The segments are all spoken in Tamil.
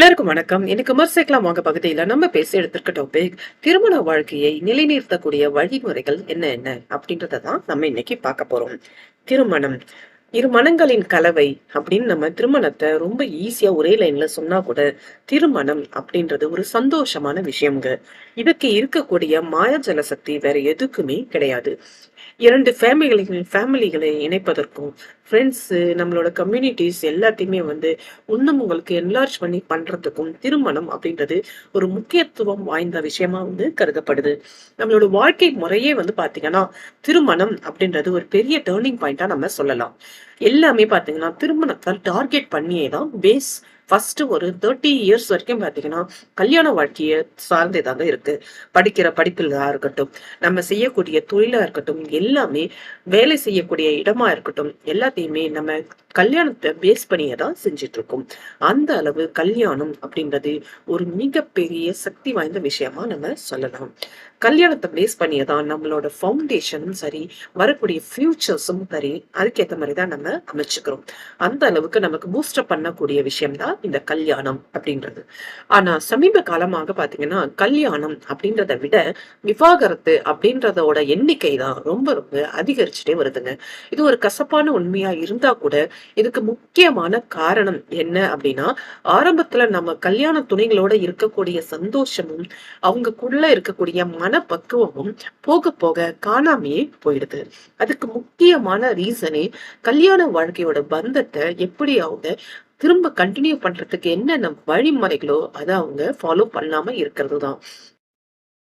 எல்லாருக்கும் வணக்கம். இன்னைக்கு விமர்சிக்கலாம் வாங்க பகுதியில நம்ம பேசி எடுத்திருக்க டாபிக் திருமண வாழ்க்கையை நிலைநிறுத்தக்கூடிய வழிமுறைகள் என்ன என்ன அப்படின்றத தான் நம்ம இன்னைக்கு பார்க்க போறோம். திருமணம். இரு மனங்களின் கலவை அப்படின்னு நம்ம திருமணத்தை ரொம்ப ஈஸியா ஒரே லைன்ல சொன்னா கூட திருமணம் அப்படின்றது ஒரு சந்தோஷமான விஷயம்ங்க. இதுக்கு இருக்கக்கூடிய மாயஜல சக்தி வேற எதுக்குமே கிடையாது. இரண்டு ஃபேமிலிகளின் ஃபேமிலிகளை இணைப்பதற்கும் ஃப்ரெண்ட்ஸு நம்மளோட கம்யூனிட்டிஸ் எல்லாத்தையுமே வந்து இன்னும் உங்களுக்கு என்லார்ஜ் பண்ணி பண்றதுக்கும் திருமணம் அப்படின்றது ஒரு முக்கியத்துவம் வாய்ந்த விஷயமா வந்து கருதப்படுது. நம்மளோட வாழ்க்கை முறையே வந்து பாத்தீங்கன்னா திருமணம் அப்படின்றது ஒரு பெரிய டேர்னிங் பாயிண்டாக நம்ம சொல்லலாம். எல்லாமே பாத்தீங்கன்னா திருமணத்தால் டார்கெட் பண்ணியே தான் பேஸ் ஃபர்ஸ்ட் ஒரு தேர்ட்டி இயர்ஸ் வரைக்கும் பாத்தீங்கன்னா கல்யாண வாழ்க்கையை சார்ந்தே தாங்க இருக்கு. படிக்கிற படிப்பிலா இருக்கட்டும் நம்ம செய்யக்கூடிய தொழிலா இருக்கட்டும் எல்லாமே வேலை செய்யக்கூடிய இடமா இருக்கட்டும் எல்லாத்தையுமே நம்ம கல்யாணத்தை பேஸ் பண்ணியே தான் செஞ்சுட்டு இருக்கோம் அந்த அளவு கல்யாணம் அப்படின்றது ஒரு மிகப்பெரிய சக்தி வாய்ந்த விஷயமா நம்ம சொல்லலாம். கல்யாணத்தை பேஸ் பண்ணியே தான் நம்மளோட ஃபவுண்டேஷனும் சரி வரக்கூடிய ஃபியூச்சர்ஸும் சரி அதுக்கேற்ற மாதிரி தான் நம்ம அமைச்சுக்கிறோம். அந்த அளவுக்கு நமக்கு பூஸ்டப் பண்ணக்கூடிய விஷயம் தான் இந்த கல்யாணம் அப்படின்றது. ஆனா சமீப காலமாக பாத்தீங்கன்னா கல்யாணம் அப்படின்றத விட விவாகரத்து அப்படின்றதோட எண்ணிக்கை தான் ரொம்ப ரொம்ப அதிகரிச்சுட்டே வருதுங்க. இது ஒரு கசப்பான உண்மையா இருந்தா கூட இதுக்கு முக்கியமான காரணம் என்ன அப்படின்னா ஆரம்பத்துல நம்ம கல்யாண துணைகளோட இருக்கக்கூடிய சந்தோஷமும் அவங்கக்குள்ள இருக்கக்கூடிய மனப்பக்குவமும் போக போக காணாமையே போயிடுது. அதுக்கு முக்கியமான ரீசனே கல்யாண வாழ்க்கையோட பந்தத்தை எப்படியாவது திரும்ப கண்டினியூ பண்றதுக்கு என்னென்ன வழிமுறைகளோ அதை அவங்க ஃபாலோ பண்ணாம இருக்கிறது தான்.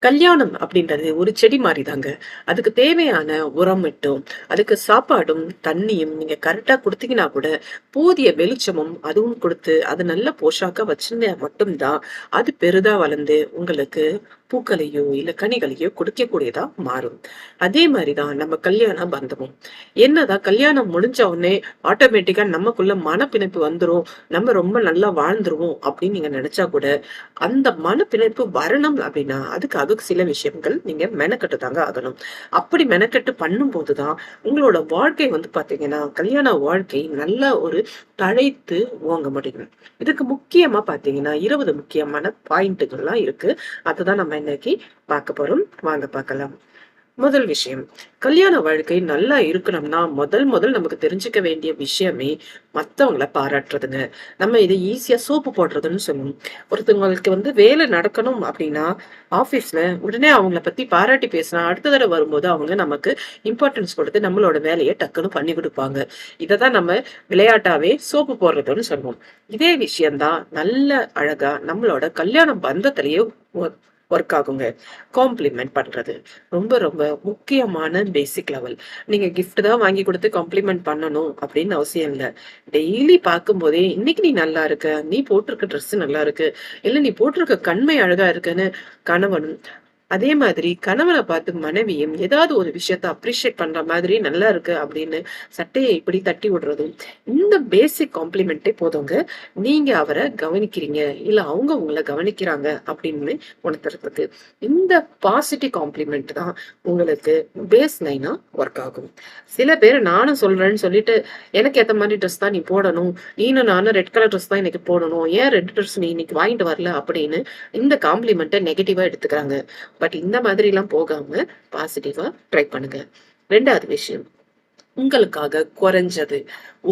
கல்யாணம் அப்படின்றது ஒரு செடி மாதிரி தாங்க அதுக்கு தேவையான உரம் மட்டும் அதுக்கு சாப்பாடும் தண்ணியும் நீங்க கரெக்டா கொடுத்தீங்கன்னா கூட போதிய வெளிச்சமும் அதுவும் கொடுத்து அது நல்ல போஷாக்கா வச்சிருந்தா மட்டும்தான் அது பெரிதா வளர்ந்து உங்களுக்கு பூக்களையோ இல்ல கனிகளையோ கொடுக்கக்கூடியதா மாறும். அதே மாதிரிதான் நம்ம கல்யாண பந்தமும். என்னதான் கல்யாணம் முடிஞ்ச உடனே ஆட்டோமேட்டிக்கா நமக்குள்ள மனப்பிணைப்பு வந்துரும். நம்ம ரொம்ப நல்லா வாழ்ந்துருவோம் அப்படின்னு நீங்க நினைச்சா கூட அந்த மனப்பிணைப்பு வரணும் அப்படின்னா அதுக்காக சில விஷயங்கள் நீங்க மெனக்கட்டு தாங்க ஆகணும். அப்படி மெனக்கட்டு பண்ணும் போதுதான் உங்களோட வாழ்க்கை வந்து பாத்தீங்கன்னா கல்யாண வாழ்க்கை நல்ல ஒரு தழைத்து ஓங்க முடியும் இதுக்கு முக்கியமா பாத்தீங்கன்னா இருபது முக்கியமான பாயிண்ட்டுகள்லாம் இருக்கு. அதுதான் நம்ம இன்னைக்கு பார்க்க போறோம். வாங்க பார்க்கலாம். முதல் விஷயம் கல்யாண வாழ்க்கை நல்லா இருக்கணும்னா முதல் முதல் நமக்கு தெரிஞ்சுக்க வேண்டிய விஷயமே மத்தவங்களை பாராட்டுறதுங்க. நம்ம இதை ஈஸியா சோப்பு போடுறதுன்னு சொல்லுவோம். ஒருத்தவங்களுக்கு வந்து வேலை நடக்கணும் அப்படின்னா ஆபீஸ்ல உடனே அவங்கள பத்தி பாராட்டி பேசினா அடுத்த தடவை வரும்போது அவங்க நமக்கு இம்பார்ட்டன்ஸ் கொடுத்து நம்மளோட வேலையை டக்குன்னு பண்ணி கொடுப்பாங்க. இதை தான் நம்ம விளையாட்டாவே சோப்பு போடுறதுன்னு சொல்லுவோம். இதே விஷயம்தான் நல்ல அழகா நம்மளோட கல்யாண பந்தத்திலேயே ஒர்க் ஆகுங்க. காம்ப்ளிமெண்ட் பண்றது. ரொம்ப ரொம்ப முக்கியமான பேசிக் லெவல் நீங்க கிஃப்ட் தான் வாங்கி கொடுத்து காம்ப்ளிமெண்ட் பண்ணணும் அப்படின்னு அவசியம் இல்லை. டெய்லி பார்க்கும்போதே இன்னைக்கு நீ நல்லா இருக்க. நீ போட்டிருக்க ட்ரெஸ் நல்லா இருக்கு. இல்ல நீ போட்டிருக்க கண்மை அழகா இருக்குன்னு கணவனும் அதே மாதிரி கணவனை பார்த்து மனைவியும் ஏதாவது ஒரு விஷயத்த அப்ரிஷியேட் பண்ற மாதிரி நல்லா இருக்கு அப்படின்னு சட்டையை இப்படி தட்டி விடுறதும் இந்த பேசிக் காம்ப்ளிமெண்ட்டே போதுங்க. நீங்க அவரை கவனிக்கிறீங்க இல்ல அவங்க உங்களை கவனிக்கிறாங்க அப்படின்னு உணர்த்துறதுக்கு இந்த பாசிட்டிவ் காம்ப்ளிமெண்ட் தான் உங்களுக்கு பேஸ் லைனா ஒர்க் ஆகும். சில பேர் நானும் சொல்றேன்னு சொல்லிட்டு எனக்கு ஏத்த மாதிரி ட்ரெஸ் தான் நீ போடணும். நீனும் நானும் ரெட் கலர் ட்ரெஸ் தான் இன்னைக்கு போடணும். ஏன் ரெட் ட்ரெஸ் நீ இன்னைக்கு வாங்கிட்டு வரல அப்படின்னு இந்த காம்ப்ளிமெண்ட்டை நெகட்டிவா எடுத்துக்கிறாங்க. பட் இந்த மாதிரிலாம் போகாம பாசிட்டிவா ட்ரை பண்ணுங்க. ரெண்டாவது விஷயம் உங்களுக்காக குறைஞ்சது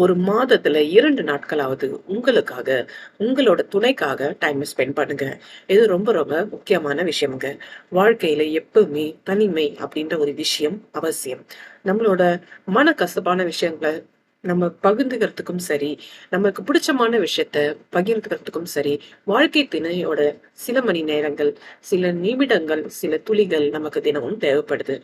ஒரு மாதத்துல இரண்டு நாட்களாவது உங்களுக்காக உங்களோட துணைக்காக டைம் ஸ்பெண்ட் பண்ணுங்க. இது ரொம்ப ரொம்ப முக்கியமான விஷயம்ங்க. வாழ்க்கையில எப்பவுமே தனிமை அப்படின்ற ஒரு விஷயம் அவசியம். நம்மளோட மன கசப்பான விஷயங்களை நம்ம பகிர்ந்துக்கிறதுக்கும் சரி நமக்கு பிடிச்சமான விஷயத்த பகிர்ந்துக்கிறதுக்கும் சரி வாழ்க்கை திணையோட சில மணி நேரங்கள் சில நிமிடங்கள் சில துளிகள் நமக்கு தினமும் தேவைப்படுது.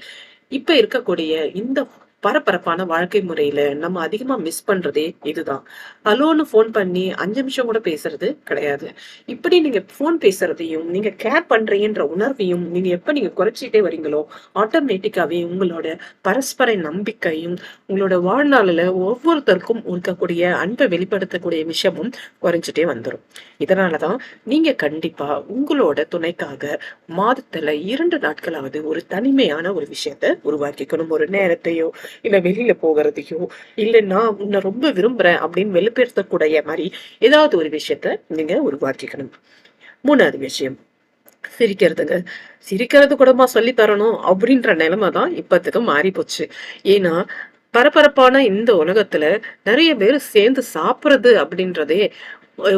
இப்ப இருக்கக்கூடிய இந்த பரபரப்பான வாழ்க்கை முறையில நம்ம அதிகமா மிஸ் பண்றதே இதுதான். ஹலோன்னு ஃபோன் பண்ணி அஞ்சு நிமிஷம் கூட பேசுறது கிடையாது. இப்படி நீங்க ஃபோன் பேசுறதையும் நீங்க கேர் பண்றீங்கன்ற உணர்வையும் நீங்க எப்ப நீங்க குறைச்சிட்டே வரீங்களோ ஆட்டோமேட்டிக்காவே உங்களோட பரஸ்பர நம்பிக்கையும் உங்களோட வாழ்நாளில் ஒவ்வொருத்தருக்கும் இருக்கக்கூடிய அன்பை வெளிப்படுத்தக்கூடிய விஷயமும் குறைஞ்சிட்டே வந்துடும் இதனாலதான் நீங்க கண்டிப்பா உங்களோட துணைக்காக மாதத்துல இரண்டு நாட்களாவது ஒரு தனிமையான ஒரு விஷயத்த உருவாக்கிக்கணும். ஒரு நேரத்தையோ இல்ல வெளியில போகிறதையோ இல்ல நான் உன்னை ரொம்ப விரும்புறேன் அப்படின்னு வெளிப்படுத்தக்கூடிய மாதிரி ஏதாவது ஒரு விஷயத்த நீங்க உருவாக்கிக்கணும். மூணாவது விஷயம் சிரிக்கிறதுங்க. சிரிக்கிறது கூடமா சொல்லி தரணும் அப்படின்ற நிலைமை தான் இப்பத்துக்கு மாறி போச்சு ஏன்னா பரபரப்பான இந்த உலகத்துல நிறைய பேர் சேர்ந்து சாப்பிடுறது அப்படின்றதே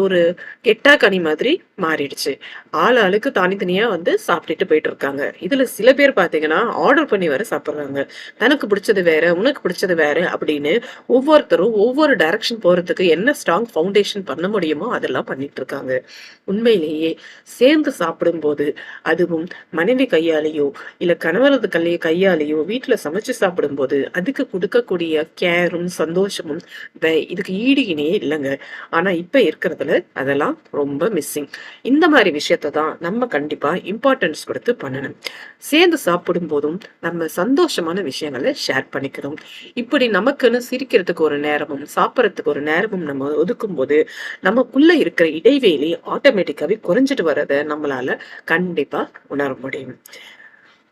ஒரு கெட்டா கனி மாதிரி மாறிடுச்சு. ஆள் ஆளுக்கு தனித்தனியா வந்து சாப்பிட்டுட்டு போயிட்டு இருக்காங்க இதுல சில பேர் பாத்தீங்கன்னா ஆர்டர் பண்ணி வர சாப்பிட்றாங்க. தனக்கு பிடிச்சது வேற உனக்கு பிடிச்சது வேற அப்படின்னு ஒவ்வொருத்தரும் ஒவ்வொரு டைரக்ஷன் போறதுக்கு என்ன ஸ்ட்ராங் ஃபவுண்டேஷன் பண்ண முடியுமோ அதெல்லாம் பண்ணிட்டு இருக்காங்க உண்மையிலேயே சேர்ந்து சாப்பிடும்போது அதுவும் மனைவி கையாலேயோ இல்ல கணவரது கல்லைய கையாலேயோ வீட்டுல சமைச்சு சாப்பிடும்போது அதுக்கு கொடுக்கக்கூடிய கேரும் சந்தோஷமும் வே- இதுக்கு ஈடு இணையே இல்லைங்க. ஆனா இப்ப இருக்கிறதுல அதெல்லாம் ரொம்ப மிஸ்ஸிங் இந்த மாதிரி விஷயத்த தான் நம்ம கண்டிப்பா இம்பார்ட்டன்ஸ் கொடுத்து பண்ணணும். சேர்ந்து சாப்பிடும் போதும் நம்ம சந்தோஷமான விஷயங்களை ஷேர் பண்ணிக்கிறோம் இப்படி நமக்குன்னு சிரிக்கிறதுக்கு ஒரு நேரமும் சாப்பிட்றதுக்கு ஒரு நேரமும் நம்ம ஒதுக்கும் போது நமக்குள்ள இருக்கிற இடைவெளி ஆட்டோமேட்டிக்காவே குறைஞ்சிட்டு வர்றதை நம்மளால கண்டிப்பா உணர முடியும்.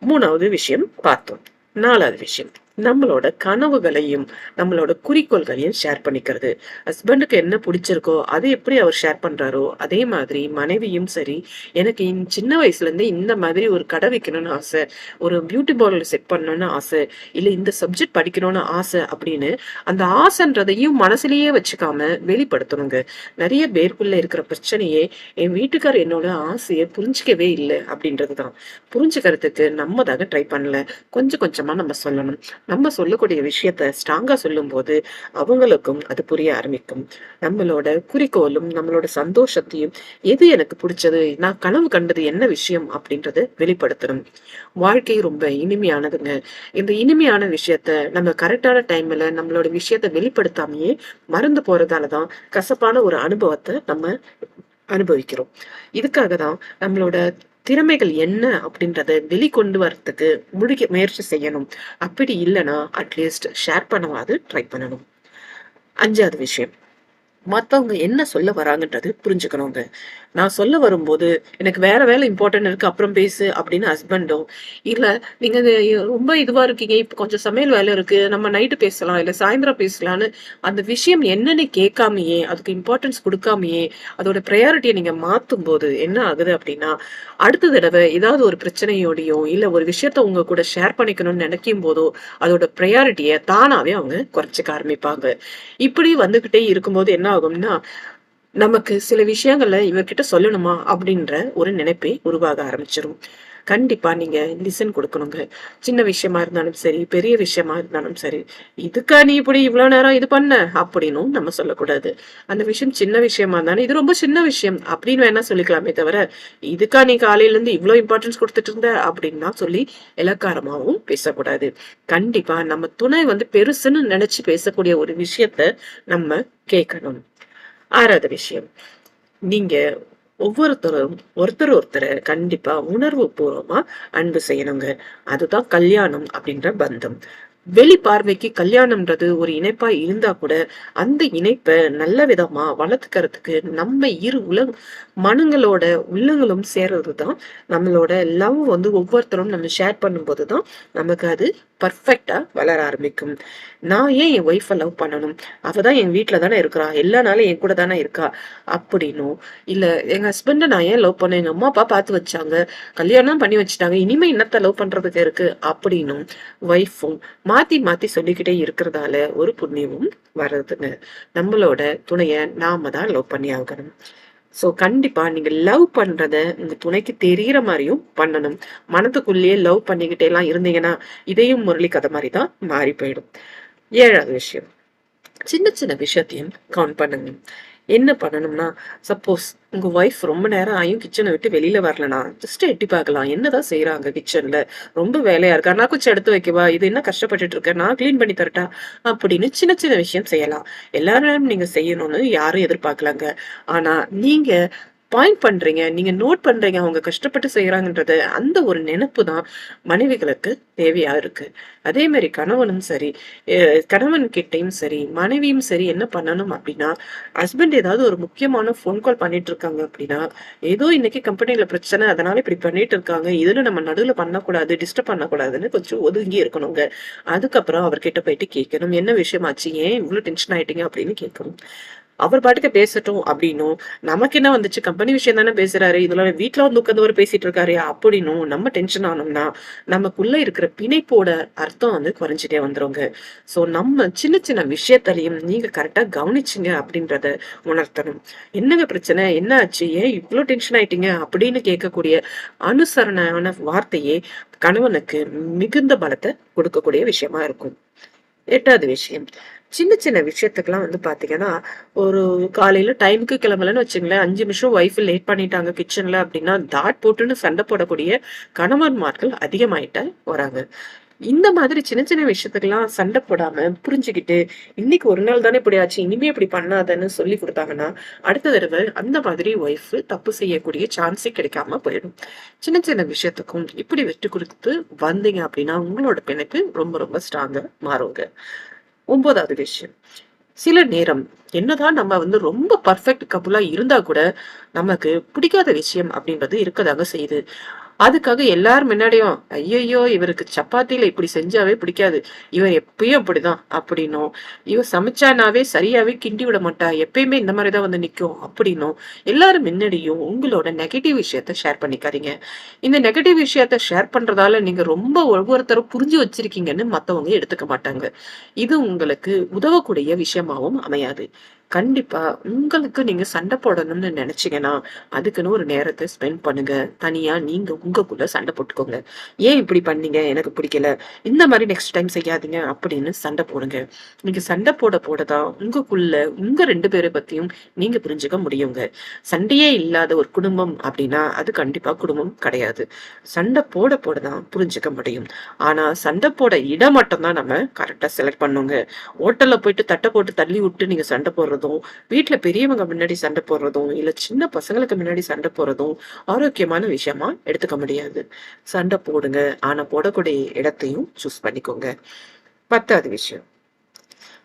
மூணாவது விஷயம் பார்த்தோம். நாலாவது விஷயம். நம்மளோட கனவுகளையும் நம்மளோட குறிக்கோள்களையும் ஷேர் பண்ணிக்கிறது. ஹஸ்பண்டுக்கு என்ன பிடிச்சிருக்கோ அதை எப்படி அவர் ஷேர் பண்றாரோ அதே மாதிரி மனைவியும் சரி எனக்கு சின்ன வயசுல இருந்தே இந்த மாதிரி ஒரு கடை வைக்கணும்னு ஆசை ஒரு பியூட்டி பார்லர் செட் பண்ணணும்னு ஆசை இல்ல இந்த சப்ஜெக்ட் படிக்கணும்னு ஆசை அப்படின்னு அந்த ஆசைன்றதையும் மனசுலயே வச்சுக்காம வெளிப்படுத்தணுங்க. நிறைய பேருக்குள்ள இருக்கிற பிரச்சனையே என் வீட்டுக்கார் என்னோட ஆசையை புரிஞ்சிக்கவே இல்லை அப்படின்றதுதான். புரிஞ்சுக்கிறதுக்கு நம்ம தாங்க ட்ரை பண்ணல. கொஞ்சம் கொஞ்சமா நம்ம சொல்லணும். நம்ம சொல்லக்கூடிய விஷயத்த ஸ்ட்ராங்கா சொல்லும்போது அவங்களுக்கும் அது புரிய ஆரம்பிக்கும். நம்மளோட குறிக்கோளும் நம்மளோட சந்தோஷத்தையும் எது எனக்கு பிடிச்சது நான் கனவு கண்டது என்ன விஷயம் அப்படின்றத வெளிப்படுத்தணும். வாழ்க்கை ரொம்ப இனிமையானதுங்க. இந்த இனிமையான விஷயத்த நம்ம கரெக்டான டைம்ல நம்மளோட விஷயத்த வெளிப்படுத்தாமையே மறந்து போறதாலதான் கசப்பான ஒரு அனுபவத்தை நம்ம அனுபவிக்கிறோம். இதுக்காக தான் நம்மளோட திறமைகள் என்ன அப்படின்றத வெளிக்கொண்டு வரத்துக்கு முடிக்க முயற்சி செய்யணும். அப்படி இல்லைன்னா அட்லீஸ்ட் ஷேர் பண்ணவாது ட்ரை பண்ணணும். அஞ்சாவது விஷயம். மத்தவங்க என்ன சொல்ல வராங்கன்றது புரிஞ்சுக்கணுங்க. நான் சொல்ல வரும்போது எனக்கு வேற வேலை இம்பார்ட்டன்ட் இருக்கு அப்புறம் பேசு அப்படின்னு ஹஸ்பண்டோ இல்ல நீங்க ரொம்ப இதுவா இருக்கீங்க இப்ப கொஞ்சம் சமையல் வேலை இருக்கு நம்ம நைட்டு பேசலாம் இல்ல சாயந்தரம் பேசலாம்னு அந்த விஷயம் என்னன்னு கேட்காமயே அதுக்கு இம்பார்ட்டன்ஸ் கொடுக்காமயே அதோட ப்ரையாரிட்டியை நீங்க மாத்தும் போது என்ன ஆகுது அப்படின்னா அடுத்த தடவை ஏதாவது ஒரு பிரச்சனையோடையோ இல்ல ஒரு விஷயத்த உங்க கூட ஷேர் பண்ணிக்கணும்னு நினைக்கும் போதோ அதோட ப்ரையாரிட்டியை தானாவே அவங்க குறைச்சிக்க ஆரம்பிப்பாங்க. இப்படி வந்துகிட்டே இருக்கும்போது என்ன ஆகும்னா நமக்கு சில விஷயங்களை இவர்கிட்ட சொல்லணுமா அப்படின்ற ஒரு நினைப்பே உருவாக ஆரம்பிச்சிரும். கண்டிப்பா நீங்க லிசன் கொடுக்கணுங்க. சின்ன விஷயமா இருந்தாலும் சரி பெரிய விஷயமா இருந்தாலும் சரி இதுக்கா நீ இப்படி இவ்வளவு நேரம் இது பண்ண? அப்படின்னும் நம்ம சொல்லக்கூடாது. அந்த விஷயம் சின்ன விஷயமா இருந்தாலும் இது ரொம்ப சின்ன விஷயம் அப்படின்னு வேணா சொல்லிக்கலாமே தவிர இதுக்கா நீ காலையில இருந்து இவ்வளவு இம்பார்ட்டன்ஸ் கொடுத்துட்டு இருந்த? அப்படின்னா சொல்லி இலக்காரமாகவும் பேசக்கூடாது. கண்டிப்பா நம்ம துணை வந்து பெருசுன்னு நினைச்சு பேசக்கூடிய ஒரு விஷயத்த நம்ம கேட்கணும். ஆறாவது விஷயம் நீங்க ஒவ்வொருத்தரும் ஒருத்தர் ஒருத்தரை கண்டிப்பா உணர்வு பூர்வமா அன்பு செய்யணுங்க. அதுதான் கல்யாணம் அப்படின்ற பந்தம். வெளி பார்வைக்கு கல்யாணம்ன்றது ஒரு இணைப்பா இருந்தா கூட அந்த இணைப்பை நல்ல விதமா வளர்த்துக்கிறதுக்கு நம்ம இரு உல மனங்களோட உள்ளங்களும் சேர்றது தான் நம்மளோட லவ் வந்து ஒவ்வொருத்தரும் நம்ம ஷேர் பண்ணும்போது தான் நமக்கு அது பர்ஃபெக்டாக வளர ஆரம்பிக்கும். நான் ஏன் என் ஒய்ஃபை லவ் பண்ணணும்? அவ தான் என் வீட்டில் தானே இருக்கிறா. எல்லா நாளும் என் கூட தானே இருக்கா? அப்படின்னும் இல்லை எங்கள் ஹஸ்பண்டை நான் ஏன் லவ் பண்ணேன்? எங்கள் அம்மா அப்பா பார்த்து வச்சாங்க. கல்யாணம் பண்ணி வச்சுட்டாங்க. இனிமே இன்னத்தை லவ் பண்ணுறதுக்கு இருக்கு? அப்படின்னும் ஒய்ஃபும் மாற்றி மாற்றி சொல்லிக்கிட்டே இருக்கிறதால ஒரு புண்ணியமும் வர்றதுங்க. நம்மளோட துணையை நாம தான் லவ் பண்ணி ஆகணும். சோ கண்டிப்பா நீங்க லவ் பண்றத உங்க துணைக்கு தெரிகிற மாதிரியும் பண்ணணும். மனத்துக்குள்ளேயே லவ் பண்ணிக்கிட்டே எல்லாம் இருந்தீங்கன்னா இதையும் முரளி கதை மாதிரி தான் மாறி போயிடும். ஏழாவது விஷயம். சின்ன சின்ன விஷயத்தையும் கவுண்ட் பண்ணுங்க. என்ன பண்ணணும்னா சப்போஸ் உங்க ஒய்ஃப் ரொம்ப நேரம் ஆயும் கிச்சனை விட்டு வெளியில வரலனா ஜஸ்ட் எட்டி பார்க்கலாம். என்னதான் செய்யறாங்க கிச்சன்ல ரொம்ப வேலையா இருக்கா? நான் கொஞ்சம் எடுத்து வைக்கவா? இது என்ன கஷ்டப்பட்டுட்டு இருக்க? நான் கிளீன் பண்ணி தரட்டா? அப்படின்னு சின்ன சின்ன விஷயம் செய்யலாம். எல்லாரும் நீங்க செய்யணும்னு யாரும் எதிர்பார்க்கலாங்க. ஆனா நீங்க பாயிண்ட் பண்றீங்க நீங்க நோட் பண்றீங்க அவங்க கஷ்டப்பட்டு செய்யறாங்கன்றது அந்த ஒரு நினைப்பு தான் மனைவிகளுக்கு தேவையா இருக்கு. அதே மாதிரி கணவனும் சரி கணவன் கிட்டையும் சரி மனைவியும் சரி என்ன பண்ணணும் அப்படின்னா ஹஸ்பண்ட் ஏதாவது ஒரு முக்கியமான ஃபோன் கால் பண்ணிட்டு இருக்காங்க அப்படின்னா ஏதோ இன்னைக்கு கம்பெனியில பிரச்சனை அதனால இப்படி பண்ணிட்டு இருக்காங்க இதுல நம்ம நடுவில் பண்ணக்கூடாது டிஸ்டர்ப் பண்ணக்கூடாதுன்னு கொஞ்சம் ஒதுங்கி இருக்கணுங்க. அதுக்கப்புறம் அவர்கிட்ட போயிட்டு கேட்கணும் என்ன விஷயமாச்சு ஏன் இவ்வளவு டென்ஷன் ஆயிட்டீங்க அப்படின்னு கேட்கணும். அவர் பாட்டுக்கு பேசட்டும் அப்படின்னும். நமக்கு என்ன வந்துச்சு? கம்பெனி விஷயம் தானே பேசுறாரு. இதுல வீட்டுல வந்து உட்காந்து பேசிட்டு இருக்காரு அப்படின்னும். நம்ம டென்ஷன் ஆனோம்னா நமக்குள்ள இருக்கிற பிணைப்போட அர்த்தம் வந்து குறைஞ்சிட்டே வந்துருங்க. சோ நம்ம சின்ன சின்ன விஷயத்திலையும் நீங்க கரெக்டா கவனிச்சிங்க அப்படின்றத உணர்த்தணும். என்னங்க பிரச்சனை? என்ன ஆச்சு? ஏன் இவ்வளவு டென்ஷன் ஆயிட்டீங்க? அப்படின்னு கேட்கக்கூடிய அனுசரணையான வார்த்தையே கணவனுக்கு மிகுந்த பலத்தை கொடுக்கக்கூடிய விஷயமா இருக்கும். எட்டாவது விஷயம். சின்ன சின்ன விஷயத்துக்கெல்லாம் வந்து பாத்தீங்கன்னா ஒரு காலையில டைமுக்கு கிளம்பலன்னு வச்சுங்களேன் அஞ்சு நிமிஷம் ஒய்ஃப் லேட் பண்ணிட்டாங்க கிச்சன்ல அப்படின்னா தாட் போட்டுன்னு சண்டை போடக்கூடிய கணவன்மார்கள் அதிகமாயிட்ட வராங்க. இந்த மாதிரி சின்ன சின்ன விஷயத்துக்கெல்லாம் சண்டை போடாம புரிஞ்சுக்கிட்டு இன்னைக்கு ஒரு நாள் தானே இப்படி ஆச்சு இனிமே இப்படி பண்ணாதன்னு சொல்லி கொடுத்தாங்கன்னா அடுத்த தடவை அந்த மாதிரி ஒய்ஃப் தப்பு செய்யக்கூடிய சான்ஸே கிடைக்காம போயிடும். சின்ன சின்ன விஷயத்துக்கும் இப்படி விட்டு கொடுத்து வந்தீங்க அப்படின்னா உங்களோட பிணைப்பு ரொம்ப ரொம்ப ஸ்ட்ராங்கா மாறுங்க. ஒன்பதாவது விஷயம். சில நேரம் என்னதான் நம்ம வந்து ரொம்ப பர்ஃபெக்ட் கப்புலா இருந்தா கூட நமக்கு பிடிக்காத விஷயம் அப்படின்றது இருக்கதாங்க செய்யுது. அதுக்காக எல்லார் முன்னாடியும் ஐயையோ இவருக்கு சப்பாத்தியில இப்படி செஞ்சாவே பிடிக்காது. இவன் எப்பயும் அப்படிதான். அப்படின்னும் இவன் சமைச்சானாவே சரியாவே கிண்டி விட மாட்டா. எப்பயுமே இந்த மாதிரிதான் வந்து நிக்கும். அப்படின்னும் எல்லாரும் முன்னாடியும் உங்களோட நெகட்டிவ் விஷயத்த ஷேர் பண்ணிக்காதீங்க. இந்த நெகட்டிவ் விஷயத்த ஷேர் பண்றதால நீங்க ரொம்ப ஒவ்வொருத்தரும் புரிஞ்சு வச்சிருக்கீங்கன்னு மத்தவங்க எடுத்துக்க மாட்டாங்க. இது உங்களுக்கு உதவக்கூடிய விஷயமாவும் அமையாது. கண்டிப்பா. உங்களுக்கு நீங்க சண்டை போடணும்னு நினைச்சீங்கன்னா அதுக்குன்னு ஒரு நேரத்தை ஸ்பெண்ட் பண்ணுங்க. தனியா நீங்க உங்களுக்குள்ள சண்டை போட்டுக்கோங்க. ஏன் இப்படி பண்ணீங்க? எனக்கு பிடிக்கல. இந்த மாதிரி நெக்ஸ்ட் டைம் செய்யாதீங்க அப்படின்னு சண்டை போடுங்க. நீங்க சண்டை போட போடதான் உங்களுக்குள்ள உங்க ரெண்டு பேரை பத்தியும் நீங்க புரிஞ்சுக்க முடியுங்க. சண்டையே இல்லாத ஒரு குடும்பம் அப்படின்னா அது கண்டிப்பா குடும்பம் கிடையாது. சண்டை போட போடதான் புரிஞ்சுக்க முடியும். ஆனா சண்டை போட இடம் மட்டும் தான் நம்ம கரெக்டா செலக்ட் பண்ணுங்க. ஹோட்டல்ல போயிட்டு தட்டை போட்டு தள்ளி விட்டு நீங்க சண்டை போடுறது போடுறதும் வீட்ல பெரியவங்க முன்னாடி சண்டை போடுறதும் இல்ல சின்ன பசங்களுக்கு முன்னாடி சண்டை போடுறதும் ஆரோக்கியமான விஷயமா எடுத்துக்க முடியாது. சண்டை போடுங்க ஆனா போடக்கூடிய இடத்தையும் சூஸ் பண்ணிக்கோங்க. பத்தாவது விஷயம்.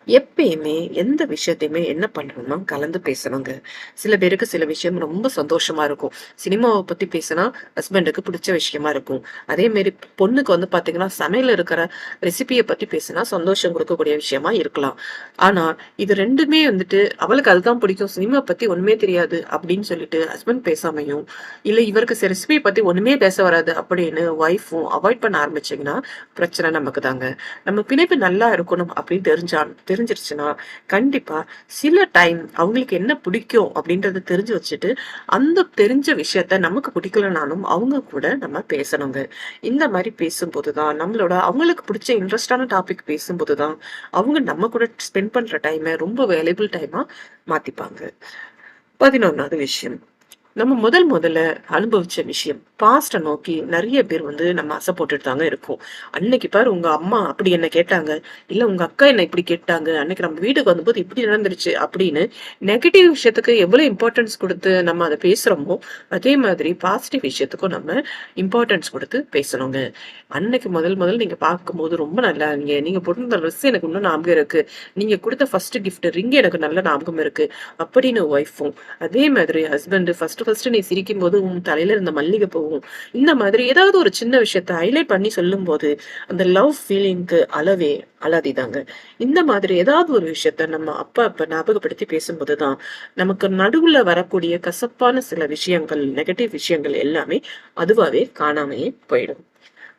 எப்பயுமே எந்த விஷயத்தையுமே என்ன பண்ணணும்னா கலந்து பேசணுங்க. சில பேருக்கு சில விஷயம் ரொம்ப சந்தோஷமா இருக்கும். சினிமாவை பத்தி பேசினா ஹஸ்பண்டுக்கு பிடிச்ச விஷயமா இருக்கும். அதே மாதிரி பொண்ணுக்கு வந்து பாத்தீங்கன்னா சமையல் இருக்கிற ரெசிபியை பத்தி பேசினா சந்தோஷம் கொடுக்கக்கூடிய விஷயமா இருக்கலாம். ஆனா இது ரெண்டுமே வந்துட்டு அவளுக்கு அதுதான் பிடிக்கும். சினிமா பத்தி ஒண்ணுமே தெரியாது அப்படின்னு சொல்லிட்டு ஹஸ்பண்ட் பேசாமையும் இல்ல இவருக்கு ரெசிபியை பத்தி ஒண்ணுமே பேச வராது அப்படின்னு ஒய்ஃபும் அவாய்ட் பண்ண ஆரம்பிச்சீங்கன்னா பிரச்சனை நமக்கு தாங்க நம்ம பிணைப்பு நல்லா இருக்கணும் அப்படின்னு தெரிஞ்சான் தெரிஞ்சிருச்சுன்னா கண்டிப்பா சில டைம் அவங்களுக்கு என்ன பிடிக்கும் அப்படின்றத தெரிஞ்சு வச்சுட்டு அந்த தெரிஞ்ச விஷயத்த நமக்கு பிடிக்கலனாலும் அவங்க கூட நம்ம பேசணுங்க. இந்த மாதிரி பேசும்போது தான் நம்மளோட அவங்களுக்கு பிடிச்ச இன்ட்ரெஸ்டான டாபிக் பேசும்போது தான் அவங்க நம்ம கூட ஸ்பெண்ட் பண்ற டைமை ரொம்ப வேலைபிள் டைமா மாத்திப்பாங்க. பதினொன்னாவது விஷயம். நம்ம முதல் முதல்ல அனுபவிச்ச விஷயம் பாஸ்ட நோக்கி நிறைய பேர் வந்து நம்ம ஆசை போட்டுட்டு தாங்க இருக்கோம். அன்னைக்கு பாரு உங்க அம்மா அப்படி என்ன கேட்டாங்க? இல்ல உங்க அக்கா என்ன இப்படி கேட்டாங்க? அன்னைக்கு நம்ம வீட்டுக்கு வந்தபோது இப்படி நடந்துருச்சு அப்படின்னு நெகட்டிவ் விஷயத்துக்கு எவ்வளவு இம்பார்ட்டன்ஸ் கொடுத்து நம்ம அதை பேசுறோமோ அதே மாதிரி பாசிட்டிவ் விஷயத்துக்கும் நம்ம இம்பார்ட்டன்ஸ் கொடுத்து பேசணுங்க. அன்னைக்கு முதல் முதல் நீங்க பார்க்கும்போது ரொம்ப நல்லா இருந்தீங்க. நீங்க பொருந்த ட்ரெஸ் எனக்கு இன்னும் ஞாபகம் இருக்கு. நீங்க கொடுத்த ஃபர்ஸ்ட் கிஃப்ட் ரிங் எனக்கு நல்ல ஞாபகம் இருக்கு. அப்படின்னு ஒய்ஃபும் அதே மாதிரி ஹஸ்பண்ட் ஃபர்ஸ்ட் ஃபர்ஸ்ட் நீ சிரிக்கும் போது உன் தலையில இருந்த மல்லிகை போகும் இந்த மாதிரி ஏதாவது ஒரு சின்ன விஷயத்த ஹைலைட் பண்ணி சொல்லும் போது அந்த லவ் ஃபீலிங்க்கு அளவே அலாதிதாங்க. இந்த மாதிரி ஏதாவது ஒரு விஷயத்த நம்ம அப்ப அப்ப ஞாபகப்படுத்தி பேசும்போதுதான் நமக்கு நடுவுல வரக்கூடிய கசப்பான சில விஷயங்கள் நெகட்டிவ் விஷயங்கள் எல்லாமே அதுவாவே காணாமையே போயிடும்.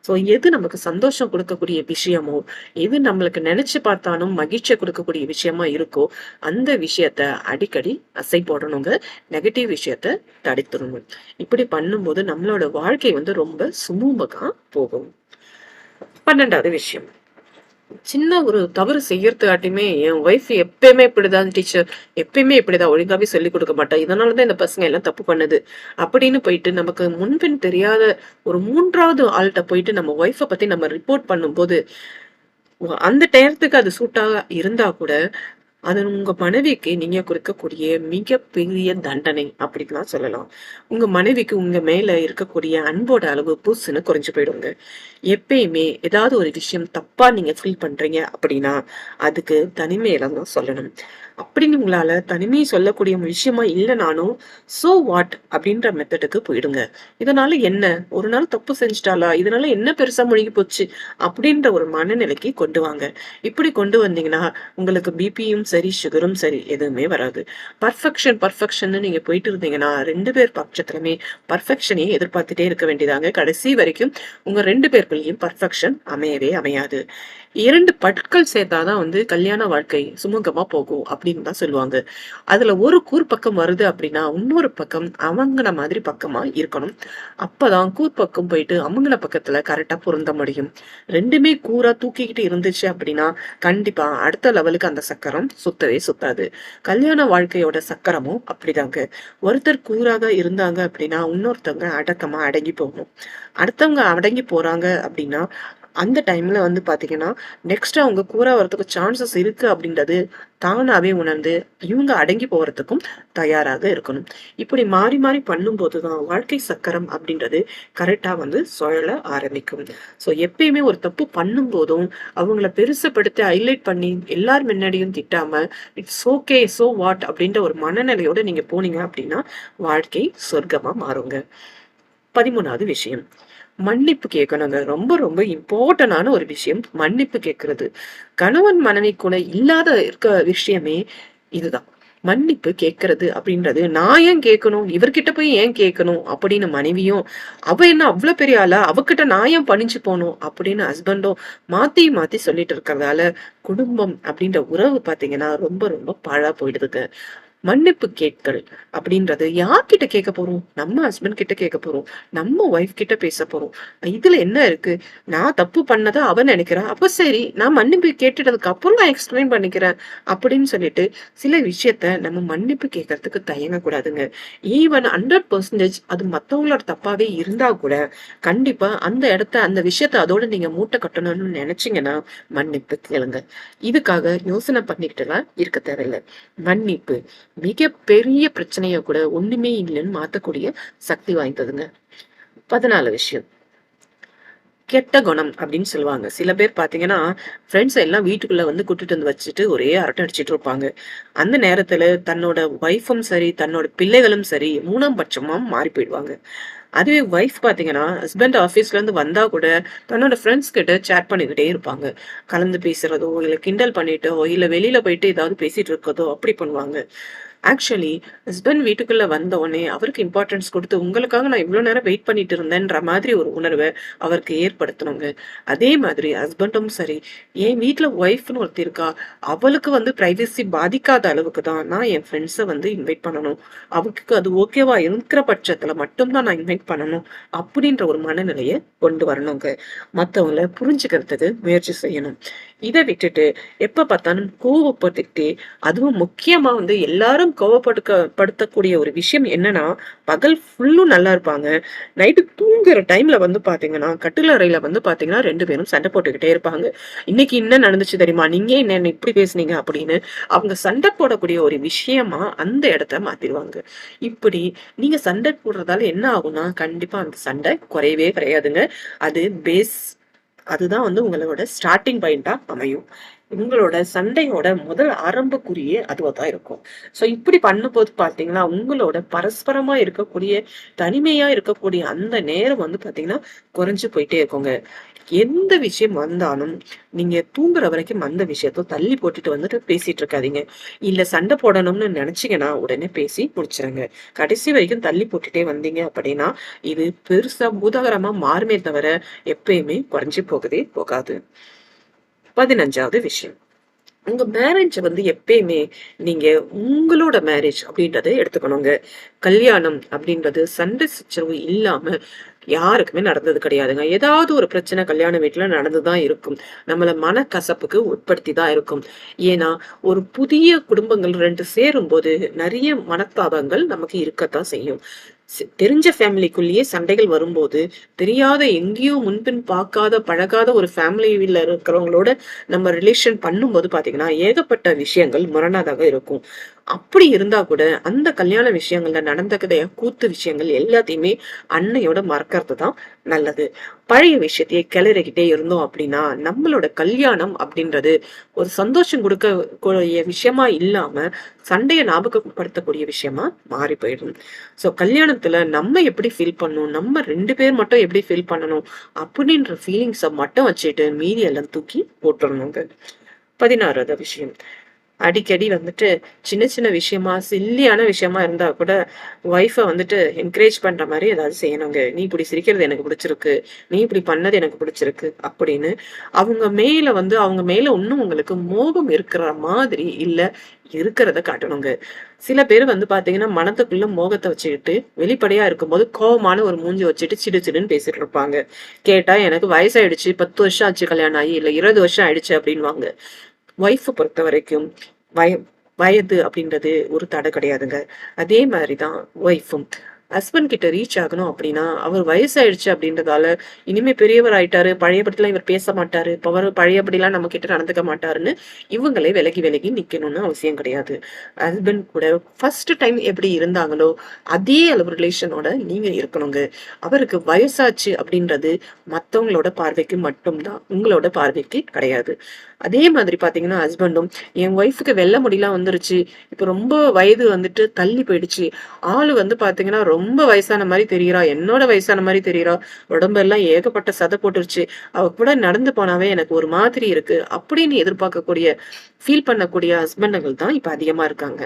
ஸோ எது நமக்கு சந்தோஷம் கொடுக்கக்கூடிய விஷயமோ எது நம்மளுக்கு நினைச்சு பார்த்தாலும் மகிழ்ச்சியை கொடுக்கக்கூடிய விஷயமா இருக்கோ அந்த விஷயத்த அடிக்கடி அசை போடணுங்க. நெகட்டிவ் விஷயத்த தடுத்துடணும். இப்படி பண்ணும்போது நம்மளோட வாழ்க்கை வந்து ரொம்ப சுமூகமாக போகும். பன்னெண்டாவது விஷயம். சின்ன ஒரு தவறு செய்யறதுக்காட்டியுமே என் ஒய்ஃப் எப்பயுமே இப்படிதான் டீச்சர் எப்பயுமே இப்படிதான். ஒழுங்காவே சொல்லி கொடுக்க மாட்டா. இதனாலதான் இந்த பசங்க எல்லாம் தப்பு பண்ணுது. அப்படின்னு போயிட்டு நமக்கு முன்பின் தெரியாத ஒரு மூன்றாவது ஆள்கிட்ட போயிட்டு நம்ம ஒய்ஃபை பத்தி நம்ம ரிப்போர்ட் பண்ணும்போது அந்த டயத்துக்கு அது சூட்டா இருந்தா கூட அது உங்க மனைவிக்கு நீங்க கொடுக்கக்கூடிய மிகப்பெரிய தண்டனை அப்படின்லாம் சொல்லலாம். உங்க மனைவிக்கு உங்க மேல இருக்கக்கூடிய அன்போட அளவு புதுசுன்னு குறைஞ்சு போயிடுங்க. எப்பயுமே ஏதாவது ஒரு விஷயம் தப்பா நீங்க ஃபீல் பண்றீங்க அப்படின்னா அதுக்கு தனிமையில தான் சொல்லணும். அப்படின்னு உங்களால தனிமையை சொல்லக்கூடிய விஷயமா இல்லைனாலும் சோ வாட் அப்படின்ற மெத்தடுக்கு போயிடுங்க. இதனால என்ன? ஒரு நாள் தப்பு செஞ்சிட்டாலா இதனால என்ன பெருசா முழுகி போச்சு? அப்படின்ற ஒரு மனநிலைக்கு கொண்டு வாங்க. இப்படி கொண்டு வந்தீங்கன்னா உங்களுக்கு பிபியும் சரி சுகரும் சரி எதுவுமே வராது. பர்ஃபெக்ஷன் பர்ஃபெக்ஷன் நீங்க போயிட்டு இருந்தீங்கன்னா ரெண்டு பேர் பட்சத்திலுமே பர்ஃபெக்ஷனையே எதிர்பார்த்துட்டே இருக்க வேண்டியதாங்க. கடைசி வரைக்கும் உங்க ரெண்டு பேருக்குள்ளேயும் பர்ஃபெக்ஷன் அமையவே அமையாது. இரண்டு பட்கள் சேர்த்தாதான் வந்து கல்யாண வாழ்க்கை சுமூகமா போகும் அப்படின்னு தான் சொல்லுவாங்க. அதுல ஒரு கூர் பக்கம் வருது அப்படின்னா இன்னொரு பக்கம் அவங்கள மாதிரி பக்கமா இருக்கணும். அப்பதான் கூர் பக்கம் போயிட்டு அவங்கள பக்கத்துல கரெக்டா பொருந்த முடியும். ரெண்டுமே கூரா தூக்கிக்கிட்டு இருந்துச்சு அப்படின்னா கண்டிப்பா அடுத்த லெவலுக்கு அந்த சக்கரம் சுத்தவே சுத்தாது. கல்யாண வாழ்க்கையோட சக்கரமும் அப்படிதாங்க. ஒருத்தர் கூறாக இருந்தாங்க அப்படின்னா இன்னொருத்தவங்க அடக்கமா அடங்கி போகணும் அடுத்தவங்க அடங்கி போறாங்க அப்படின்னா அந்த டைம்ல வந்து பார்த்தீங்கன்னா நெக்ஸ்ட் அவங்க கூற வரத்துக்கு சான்சஸ் இருக்கு அப்படின்றது தானாகவே உணர்ந்து இவங்க அடங்கி போறதுக்கும் தயாராக இருக்கணும். இப்படி மாறி மாறி பண்ணும்போது தான் வாழ்க்கை சக்கரம் அப்படின்றது கரெக்டா வந்து சுழல ஆரம்பிக்கும். ஸோ எப்பயுமே ஒரு தப்பு பண்ணும்போதும் அவங்கள பெருசுப்படுத்தி ஹைலைட் பண்ணி எல்லார் முன்னாடியும் திட்டாம இட்ஸ் ஓகே சோ வாட் அப்படின்ற ஒரு மனநிலையோட நீங்க போனீங்க அப்படின்னா வாழ்க்கை சொர்க்கமா மாறுங்க. பதிமூணாவது விஷயம். மன்னிப்பு கேட்கணுங்க. ரொம்ப ரொம்ப இம்பார்ட்டனான ஒரு விஷயம். மன்னிப்பு கேட்கறது. கணவன் மனைவிக்குள்ள இல்லாத இருக்க விஷயமே இதுதான். மன்னிப்பு கேட்கறது அப்படின்றது நான் ஏன் கேட்கணும்? இவர்கிட்ட போய் ஏன் கேட்கணும்? அப்படின்னு மனைவியும் அவ என்ன அவ்வளவு பெரிய ஆளா? அவகிட்ட நான் ஏன் பணிஞ்சு போகணும்? அப்படின்னு ஹஸ்பண்டும் மாத்தி மாத்தி சொல்லிட்டு இருக்கிறதால குடும்பம் அப்படின்ற உறவு பாத்தீங்கன்னா ரொம்ப ரொம்ப பாழா போயிடுதுங்க. மன்னிப்பு கேட்கல் அப்படின்றது யார்கிட்ட கேட்க போறோம்? நம்ம ஹஸ்பண்ட் கிட்ட கேட்க போறோம். நம்ம ஒய்ஃப் கிட்ட பேச போறோம். இதுல என்ன இருக்கு? நான் தப்பு பண்ணதா அவன் நினைக்கிறான் அப்ப சரி நான் மன்னிப்பு கேட்டுட்டதுக்கு அப்புறம் நான் எக்ஸ்பிளைன் பண்ணிக்கிறேன் அப்படின்னு சொல்லிட்டு சில விஷயத்த நம்ம மன்னிப்பு கேட்கறதுக்கு தயங்க கூடாதுங்க ஈவன் ஹண்ட்ரட் பர்சன்டேஜ் அது மத்தவங்களோட தப்பாவே இருந்தா கூட கண்டிப்பா அந்த இடத்த அந்த விஷயத்த அதோட நீங்க மூட்டை கட்டணும்னு நினைச்சீங்கன்னா மன்னிப்பு கேளுங்க. இதுக்காக யோசனை பண்ணிக்கிட்டுலாம் இருக்க தேவையில்லை. மன்னிப்பு. மிக பெரிய பிரச்சனைய கூட ஒண்ணுமே இல்லைன்னு மாத்தக்கூடிய சக்தி வாய்ந்ததுங்க. பதினாலு விஷயம். கெட்ட குணம் அப்படின்னு சொல்லுவாங்க. சில பேர் பாத்தீங்கன்னா ஃப்ரெண்ட்ஸ் எல்லாம் வீட்டுக்குள்ள வந்து கூட்டிட்டு வந்து வச்சுட்டு ஒரே அரட்டை அடிச்சிட்டு இருப்பாங்க. அந்த நேரத்துல தன்னோட ஒய்ஃபும் சரி தன்னோட பிள்ளைகளும் சரி மூணாம் பட்சமாக மாறி போயிடுவாங்க. அதுவே ஒய்ஃப் பாத்தீங்கன்னா ஹஸ்பண்ட் ஆஃபீஸ்ல இருந்து வந்தா கூட தன்னோட ஃப்ரெண்ட்ஸ் கிட்ட சேட் பண்ணிக்கிட்டே இருப்பாங்க. கலந்து பேசுறதோ இல்லை கிண்டல் பண்ணிட்டோ இல்லை வெளியில போயிட்டு ஏதாவது பேசிட்டு இருக்கதோ அப்படி பண்ணுவாங்க. ஆக்சுவலி ஹஸ்பண்ட் வீட்டுக்குள்ள வந்த உடனே அவருக்கு இம்பார்ட்டன்ஸ் கொடுத்து உங்களுக்காக நான் இவ்வளவு நேரம் வெயிட் பண்ணிட்டு இருந்தேன்ற மாதிரி ஒரு உணர்வை அவருக்கு ஏற்படுத்தணுங்க. அதே மாதிரி ஹஸ்பண்டும் சரி என் வீட்டுல ஒய்ஃப்னு ஒருத்தி இருக்கா அவளுக்கு வந்து ப்ரைவசி பாதிக்காத அளவுக்கு தான் நான் என் ஃப்ரெண்ட்ஸை வந்து இன்வைட் பண்ணணும். அவருக்கு அது ஓகேவா இருக்கிற பட்சத்துல மட்டும்தான் நான் இன்வைட் பண்ணணும். அப்படின்ற ஒரு மனநிலையை கொண்டு வரணுங்க. மத்தவங்கள புரிஞ்சுக்கிறதுக்கு முயற்சி செய்யணும். இதை விட்டுட்டு எப்ப பார்த்தாலும் கோவப்பட்டுக்கிட்டே அதுவும் முக்கியமா வந்து எல்லாரும் கோவப்படுக்க படுத்தக்கூடிய ஒரு விஷயம் என்னன்னா பகல் ஃபுல்லும் நல்லா இருப்பாங்க. நைட்டு தூங்குற டைம்ல வந்து பாத்தீங்கன்னா கட்டில் அறையில வந்து பாத்தீங்கன்னா ரெண்டு பேரும் சண்டை போட்டுக்கிட்டே இருப்பாங்க. இன்னைக்கு என்ன நடந்துச்சு தெரியுமா? நீங்க என்ன இப்படி பேசுனீங்க அப்படின்னு அவங்க சண்டை போடக்கூடிய ஒரு விஷயமா அந்த இடத்த மாத்திடுவாங்க. இப்படி நீங்க சண்டை போடுறதால என்ன ஆகும்னா கண்டிப்பா அந்த சண்டை குறையவே கிடையாதுங்க அது பேஸ் அதுதான் வந்து உங்களோட ஸ்டார்டிங் பாயிண்டா அமையும். உங்களோட சண்டையோட முதல் ஆரம்ப குறியே அதுவா தான் இருக்கும். சோ இப்படி பண்ணும்போது பார்த்தீங்கன்னா உங்களோட பரஸ்பரமா இருக்கக்கூடிய தனிமையா இருக்கக்கூடிய அந்த நேரம் வந்து பாத்தீங்கன்னா குறைஞ்சு போயிட்டே இருக்குங்க. எந்த விஷயம் வந்தாலும் நீங்க தூங்குற வரைக்கும் அந்த விஷயத்த தள்ளி போட்டுட்டு வந்துட்டு பேசிட்டு இருக்காதீங்க. இல்ல சண்டை போடணும்னு நினைச்சீங்கன்னா உடனே பேசி முடிச்சிருங்க. கடைசி வரைக்கும் தள்ளி போட்டுட்டே வந்தீங்க அப்படின்னா இது பெருசா பூதகரமா மாறுமே தவிர எப்பயுமே குறைஞ்சு போகவே போகாது. பதினஞ்சாவது விஷயம். உங்க மேரேஜ் வந்து எப்பயுமே நீங்க உங்களோட மேரேஜ் அப்படின்றத எடுத்துக்கணுங்க. கல்யாணம் அப்படின்றது சண்டை சச்சரவு இல்லாம யாருக்குமே நடந்தது கிடையாதுங்க. ஏதாவது ஒரு பிரச்சனை கல்யாண வீட்டுல நடந்துதான் இருக்கும். நம்மள மனக்கசப்புக்கு உட்படுத்தி தான் இருக்கும். ஏன்னா ஒரு புதிய குடும்பங்கள் ரெண்டு சேரும் போது நிறைய மனத்தாபங்கள் நமக்கு இருக்கத்தான் செய்யும். தெரிஞ்ச ஃபேமிலிக்குள்ளேயே சண்டைகள் வரும்போது தெரியாத எங்கேயோ முன்பின் பார்க்காத பழகாத ஒரு ஃபேமிலியில் இருக்கிறவங்களோட நம்ம ரிலேஷன் பண்ணும்போது பாத்தீங்கன்னா ஏகப்பட்ட விஷயங்கள் முரணாதாக இருக்கும். அப்படி இருந்தா கூட அந்த கல்யாண விஷயங்கள்ல நடந்த கதைய கூத்து விஷயங்கள் எல்லாத்தையுமே அன்னையோட மறக்கிறது தான் நல்லது. பழைய விஷயத்தையே கிளறிக்கிட்டே இருந்தோம் அப்படின்னா நம்மளோட கல்யாணம் அப்படின்றது ஒரு சந்தோஷம் கொடுக்கக்கூடிய விஷயமா இல்லாம சண்டையை ஞாபகப்படுத்தக்கூடிய விஷயமா மாறி போயிடும். ஸோ கல்யாணத்துல நம்ம எப்படி ஃபீல் பண்ணணும்? நம்ம ரெண்டு பேர் மட்டும் எப்படி ஃபீல் பண்ணணும்? அப்படின்ற ஃபீலிங்ஸை மட்டும் வச்சுட்டு மீதி எல்லாம் தூக்கி போட்டுடணுங்க பதினாறாவது விஷயம். அடிக்கடி வந்துட்டு சின்ன சின்ன விஷயமா சில்லியான விஷயமா இருந்தா கூட ஒய்ஃபை வந்துட்டு என்கரேஜ் பண்ற மாதிரி ஏதாவது செய்யணுங்க. நீ இப்படி சிரிக்கிறது எனக்கு பிடிச்சிருக்கு. நீ இப்படி பண்ணது எனக்கு பிடிச்சிருக்கு. அப்படின்னு அவங்க மேல வந்து அவங்க மேல இன்னும் உங்களுக்கு மோகம் இருக்கிற மாதிரி இல்ல இருக்கிறத காட்டணுங்க. சில பேர் வந்து பாத்தீங்கன்னா மனத்துக்குள்ள மோகத்தை வச்சுக்கிட்டு வெளிப்படையா இருக்கும்போது கோவமான ஒரு மூஞ்சி வச்சுட்டு சிடு சிடுன்னு பேசிட்டு இருப்பாங்க. கேட்டா எனக்கு வயசாயிடுச்சு. பத்து வருஷம் ஆச்சு கல்யாணம் ஆகி. இல்ல இருபது வருஷம் ஆயிடுச்சு அப்படின்வாங்க ஒய்ஃபை பொறுத்த வரைக்கும் வய வயது அப்படின்றது ஒரு தடை கிடையாதுங்க. அதே மாதிரி தான் ஒய்ஃபும் ஹஸ்பண்ட் கிட்ட ரீச் ஆகணும் அப்படின்னா அவர் வயசாயிடுச்சு அப்படின்றதால இனிமே பெரியவர் ஆயிட்டாரு பழையபடிலாம் இவர் பேச மாட்டாரு பவர் பழையபடிலாம் நம்ம கிட்ட நடந்துக்க மாட்டாருன்னு இவங்களே விலகி விலகி நிக்கணும்னு அவசியம் கிடையாது. ஹஸ்பண்ட் கூட ஃபர்ஸ்ட் டைம் எப்படி இருந்தாங்களோ அதே அளவு ரிலேஷனோட நீங்க இருக்கணுங்க. அவருக்கு வயசாச்சு அப்படின்றது மத்தவங்களோட பார்வைக்கு மட்டும்தான் உங்களோட பார்வைக்கு கிடையாது. அதே மாதிரி பாத்தீங்கன்னா ஹஸ்பண்டும் என் ஒய்ஃபுக்கு வெள்ள முடியலாம் வந்துருச்சு இப்ப ரொம்ப வயது வந்துட்டு தள்ளி போயிடுச்சு. ஆளு வந்து பாத்தீங்கன்னா ரொம்ப வயசான மாதிரி தெரிகிறா என்னோட வயசான மாதிரி தெரிகிறா உடம்பெல்லாம் ஏகப்பட்ட சதை போட்டுருச்சு. அவ கூட நடந்து போனாவே எனக்கு ஒரு மாதிரி இருக்கு. அப்படின்னு எதிர்பார்க்கக்கூடிய ஃபீல் பண்ணக்கூடிய ஹஸ்பண்டுகள் தான் இப்ப அதிகமா இருக்காங்க.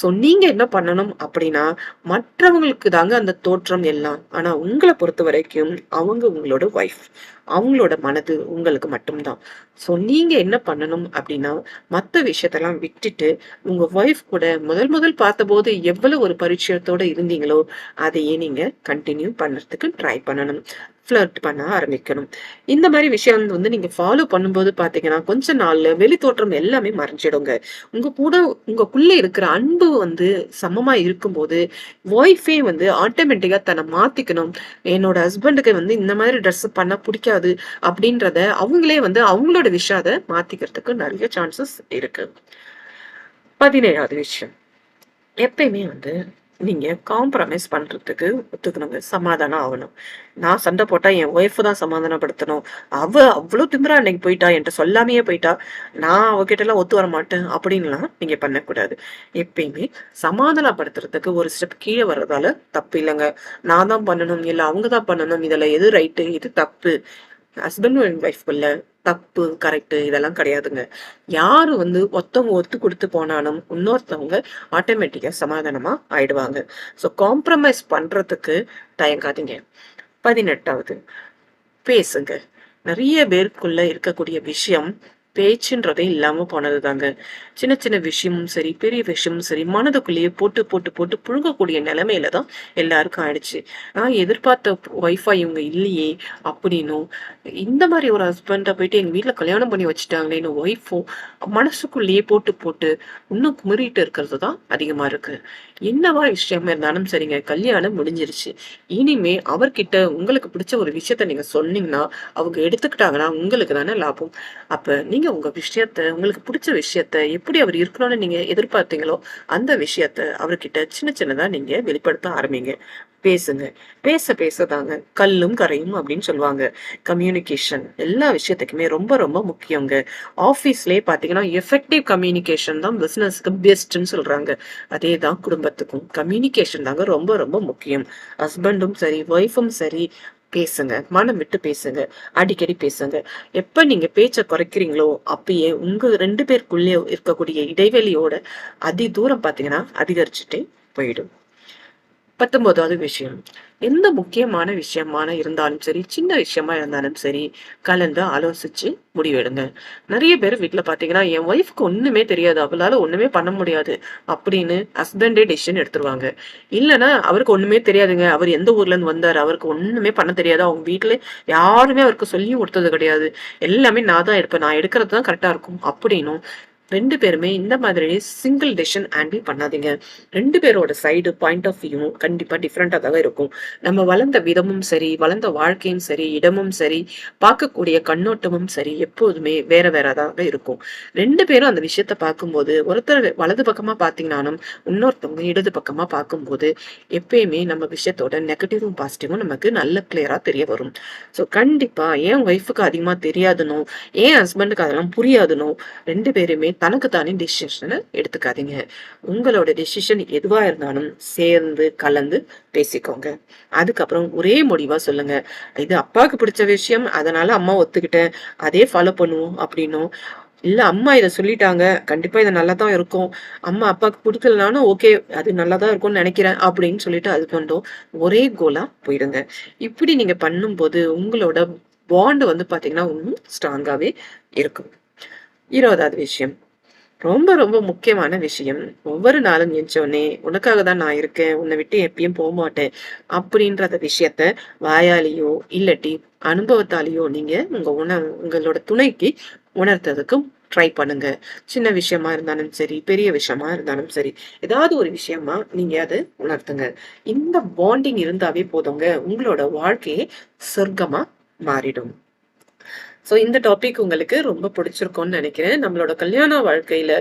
சோ நீங்க என்ன பண்ணணும் அப்படின்னா மற்றவங்களுக்கு தாங்க அந்த தோற்றம் எல்லாம். ஆனா உங்களை பொறுத்த வரைக்கும் அவங்க உங்களோட ஒய்ஃப் அவங்களோட மனது உங்களுக்கு மட்டும்தான். சோ நீங்க என்ன பண்ணணும் அப்படின்னா மத்த விஷயத்தெல்லாம் விட்டுட்டு உங்க ஒய்ஃப் கூட முதல் முதல் பார்த்தபோது எவ்வளவு ஒரு பரிச்சயத்தோட இருந்தீங்களோ அதையே நீங்க கண்டினியூ பண்றதுக்கு ட்ரை பண்ணணும். ஃப்ளர்ட் பண்ண ஆரம்பிக்கணும். இந்த மாதிரி விஷயம் வந்து நீங்க ஃபாலோ பண்ணும்போது பாத்தீங்கன்னா கொஞ்ச நாள்ல வெளி தோற்றம் எல்லாமே மறைஞ்சிடுங்க. உங்க கூட உங்களுக்குள்ள இருக்கிற அன்பு வந்து சமமா இருக்கும்போது ஒய்ஃபே வந்து ஆட்டோமேட்டிக்கா தன்னை மாத்திக்கணும். என்னோட ஹஸ்பண்டுக்கு வந்து இந்த மாதிரி ட்ரெஸ் பண்ண பிடிக்காது அப்படின்றத அவங்களே வந்து அவங்களோட விஷயத்தை மாத்திக்கிறதுக்கு நிறைய சான்சஸ் இருக்கு. பதினேழாவது விஷயம். எப்பயுமே வந்து நீங்க காம்ப்ரமைஸ் பண்றதுக்கு ஒத்துக்கணுங்க. சமாதானம் ஆகணும். நான் சண்டை போட்டா என் ஒய்ஃப் தான் சமாதானப்படுத்தணும். அவ அவ்வளவு திமிரா அன்னைக்கு போயிட்டா என்கிட்ட சொல்லாமையே போயிட்டா. நான் அவகிட்ட எல்லாம் ஒத்து வர மாட்டேன் அப்படின்லாம் நீங்க பண்ணக்கூடாது. எப்பயுமே சமாதானப்படுத்துறதுக்கு ஒரு ஸ்டெப் கீழே வர்றதால தப்பு இல்லைங்க. நான் தான் பண்ணணும் இல்ல அவங்க தான் பண்ணணும். இதுல எது ரைட்டு இது தப்பு? ஹஸ்பண்ட் அண்ட் ஒய்ஃப்குள்ள தப்பு கரெக்ட் இதெல்லாம் கிடையாதுங்க. யாரு வந்து ஒருத்தவங்க ஒத்து கொடுத்து போனாலும் இன்னொருத்தவங்க ஆட்டோமேட்டிக்கா சமாதானமா ஆயிடுவாங்க. ஸோ காம்ப்ரமைஸ் பண்றதுக்கு தயங்காதீங்க. பதினெட்டாவது பேசுங்க. நிறைய பேருக்குள்ள இருக்கக்கூடிய விஷயம் பேச்சுன்றதே இல்லாம போனதுதாங்க. சின்ன சின்ன விஷயமும் சரி பெரிய விஷயமும் சரி மனதுக்குள்ளேயே போட்டு போட்டு போட்டு புழுங்கக்கூடிய நிலைமையில தான் எல்லாருக்கும் ஆயிடுச்சு. நான் எதிர்பார்த்த ஒய்ஃபா இவங்க இல்லையே அப்படின்னும் இந்த மாதிரி ஒரு ஹஸ்பண்டை போயிட்டு எங்க வீட்ல கல்யாணம் பண்ணி வச்சுட்டாங்களேன்னு ஒய்ஃபும் மனசுக்குள்ளேயே போட்டு போட்டு இன்னும் குமரிட்டு இருக்கிறது தான் அதிகமா இருக்கு. என்னவா விஷயமா இருந்தாலும் சரிங்க கல்யாணம் முடிஞ்சிருச்சு. இனிமே அவர்கிட்ட உங்களுக்கு பிடிச்ச ஒரு விஷயத்த நீங்க சொன்னீங்கன்னா அவங்க எடுத்துக்கிட்டாங்கன்னா உங்களுக்கு தானே லாபம். அப்ப நீங்க உங்க விஷயத்த உங்களுக்கு பிடிச்ச விஷயத்த எப்படி அவர் இருக்கணும்னு நீங்க எதிர்பார்த்தீங்களோ அந்த விஷயத்த அவர்கிட்ட சின்ன சின்னதா நீங்க வெளிப்படுத்த ஆரம்பிங்க. பேசுங்க. பேச பேசதாங்க கல்லும் கரையும் அப்படின்னு சொல்லுவாங்க. கம்யூனிகேஷன் எல்லா விஷயத்துக்குமே ரொம்ப ரொம்ப முக்கியங்க. ஆஃபீஸ்லயே பார்த்தீங்கன்னா எஃபெக்டிவ் கம்யூனிகேஷன் தான் பிஸ்னஸ்க்கு பெஸ்ட்னு சொல்றாங்க. அதே தான் குடும்பத்துக்கும். கம்யூனிகேஷன் தாங்க ரொம்ப ரொம்ப முக்கியம். ஹஸ்பண்டும் சரி ஒய்ஃபும் சரி பேசுங்க. மனம் விட்டு பேசுங்க. அடிக்கடி பேசுங்க. எப்ப நீங்க பேச்ச குறைக்கிறீங்களோ அப்பயே உங்க ரெண்டு பேருக்குள்ளே இருக்கக்கூடிய இடைவெளியோட அதி தூரம் பாத்தீங்கன்னா அதிகரிச்சுட்டே போயிடும். பத்தொன்பதாவது விஷயம். எந்த முக்கியமான விஷயமான இருந்தாலும் சரி சின்ன விஷயமா இருந்தாலும் சரி கலந்து ஆலோசிச்சு முடிவெடுங்க நிறைய பேர் வீட்டுல பாத்தீங்கன்னா என் ஒய்ஃப்க்கு ஒண்ணுமே தெரியாது. அவளால் ஒண்ணுமே பண்ண முடியாது. அப்படின்னு ஹஸ்பண்டே டெசிஷன் எடுத்துருவாங்க. இல்லைன்னா அவருக்கு ஒண்ணுமே தெரியாதுங்க. அவர் எந்த ஊர்ல இருந்து வந்தாரு? அவருக்கு ஒண்ணுமே பண்ண தெரியாது. அவங்க வீட்டில் யாருமே அவருக்கு சொல்லி கொடுத்தது கிடையாது. எல்லாமே நான் தான் எடுப்பேன். நான் எடுக்கிறது தான் கரெக்டா இருக்கும். அப்படின்னும் ரெண்டு பேருமே இந்த மாதிரி சிங்கிள் டெசிஷன் ஹேண்டில் பண்ணாதீங்க. ரெண்டு பேரோட சைடு பாயிண்ட் ஆஃப் வியூவும் கண்டிப்பாக டிஃப்ரெண்ட்டாக தான் இருக்கும். நம்ம வளர்ந்த விதமும் சரி வளர்ந்த வாழ்க்கையும் சரி இடமும் சரி பார்க்கக்கூடிய கண்ணோட்டமும் சரி எப்போதுமே வேற வேறதாக இருக்கும். ரெண்டு பேரும் அந்த விஷயத்த பார்க்கும்போது ஒருத்தர் வலது பக்கமா பார்த்தீங்கன்னாலும் இன்னொருத்தவங்க இடது பக்கமா பார்க்கும்போது எப்பயுமே நம்ம விஷயத்தோட நெகட்டிவும் பாசிட்டிவும் நமக்கு நல்ல கிளியராக தெரிய வரும். ஸோ கண்டிப்பா ஏன் ஒய்ஃபுக்கு அதிகமா தெரியாதுனோ ஏன் ஹஸ்பண்டுக்கு அதெல்லாம் புரியாதுனோ ரெண்டு பேருமே தனக்கு தானே டெசிஷனை எடுத்துக்காதீங்க. உங்களோட டெசிஷன் எதுவா இருந்தாலும் சேர்ந்து கலந்து பேசிக்கோங்க. அதுக்கப்புறம் ஒரே முடிவா சொல்லுங்க. இது அப்பாவுக்கு பிடிச்ச விஷயம் அதனால அம்மா ஒத்துக்கிட்டேன் அதே ஃபாலோ பண்ணுவோம் அப்படின்னும். இல்ல அம்மா இதை சொல்லிட்டாங்க கண்டிப்பா இது நல்லா தான் இருக்கும். அம்மா அப்பாவுக்கு பிடிக்கலனாலும் ஓகே அது நல்லா தான் இருக்கும்னு நினைக்கிறேன் அப்படின்னு சொல்லிட்டு அது கொண்டும் ஒரே கோலா போயிடுங்க. இப்படி நீங்க பண்ணும்போது உங்களோட பாண்டு வந்து பாத்தீங்கன்னா இன்னும் ஸ்ட்ராங்காவே இருக்கும். இருபதாவது விஷயம். ரொம்ப ரொம்ப முக்கியமான விஷயம். ஒவ்வொரு நாளும் எஞ்சோடனே உனக்காக தான் நான் இருக்கேன். உன்னை விட்டு எப்பயும் போக மாட்டேன். அப்படின்றத விஷயத்த வாயாலேயோ இல்லாட்டி அனுபவத்தாலேயோ நீங்க உங்க உண உங்களோட துணைக்கு உணர்த்ததுக்கும் ட்ரை பண்ணுங்க. சின்ன விஷயமா இருந்தாலும் சரி பெரிய விஷயமா இருந்தாலும் சரி ஏதாவது ஒரு விஷயமா நீங்க அதை உணர்த்துங்க. இந்த பாண்டிங் இருந்தாவே போதுங்க. உங்களோட வாழ்க்கையே சொர்க்கமா மாறிடும். ஸோ இந்த டாபிக் உங்களுக்கு ரொம்ப பிடிச்சிருக்கும்னு நினைக்கிறேன். நம்மளோட கல்யாண வாழ்க்கையில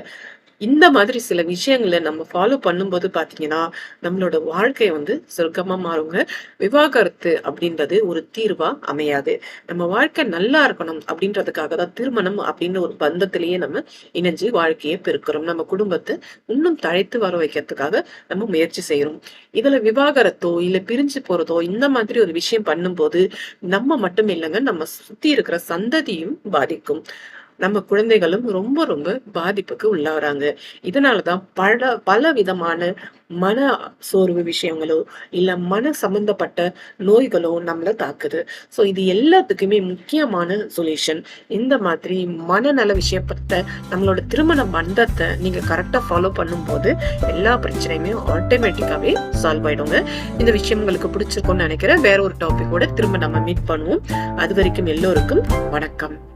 இந்த மாதிரி சில விஷயங்களை நம்ம ஃபாலோ பண்ணும்போது பாத்தீங்கன்னா நம்மளோட வாழ்க்கை வந்து சொர்க்கமாக மாறுங்க. விவாகரத்து அப்படின்றது ஒரு தீர்வா அமையாது. நம்ம வாழ்க்கை நல்லா இருக்கணும் அப்படின்றதுக்காக தான் திருமணம் அப்படின்ற ஒரு பந்தத்திலேயே நம்ம இணைஞ்சு வாழ்க்கையை பெருக்கிறோம். நம்ம குடும்பத்தை இன்னும் தழைத்து வர வைக்கிறதுக்காக நம்ம முயற்சி செய்யறோம் இதுல விவாகரத்தோ இல்ல பிரிஞ்சு போறதோ இந்த மாதிரி ஒரு விஷயம் பண்ணும்போது நம்ம மட்டும் இல்லைங்க நம்ம சுத்தி இருக்கிற சந்ததியும் பாதிக்கும். நம்ம குழந்தைகளும் ரொம்ப ரொம்ப பாதிப்புக்கு உள்ளாகிறாங்க இதனாலதான் பல பல விதமான மன சோர்வு விஷயங்களோ இல்ல மன சம்பந்தப்பட்ட நோய்களோ நம்மளை தாக்குது. ஸோ இது எல்லாத்துக்குமே முக்கியமான சொல்யூஷன் இந்த மாதிரி மனநல விஷயப்பட்ட நம்மளோட திருமண பந்தத்தை நீங்க கரெக்டா ஃபாலோ பண்ணும்போது எல்லா பிரச்சனையுமே ஆட்டோமேட்டிக்காவே சால்வ் ஆயிடுங்க. இந்த விஷயம் உங்களுக்கு பிடிச்சிருக்கும்னு நினைக்கிறேன். வேற ஒரு டாபிக்கோட திரும்ப நம்ம மீட் பண்ணுவோம். அது வரைக்கும் எல்லோருக்கும் வணக்கம்.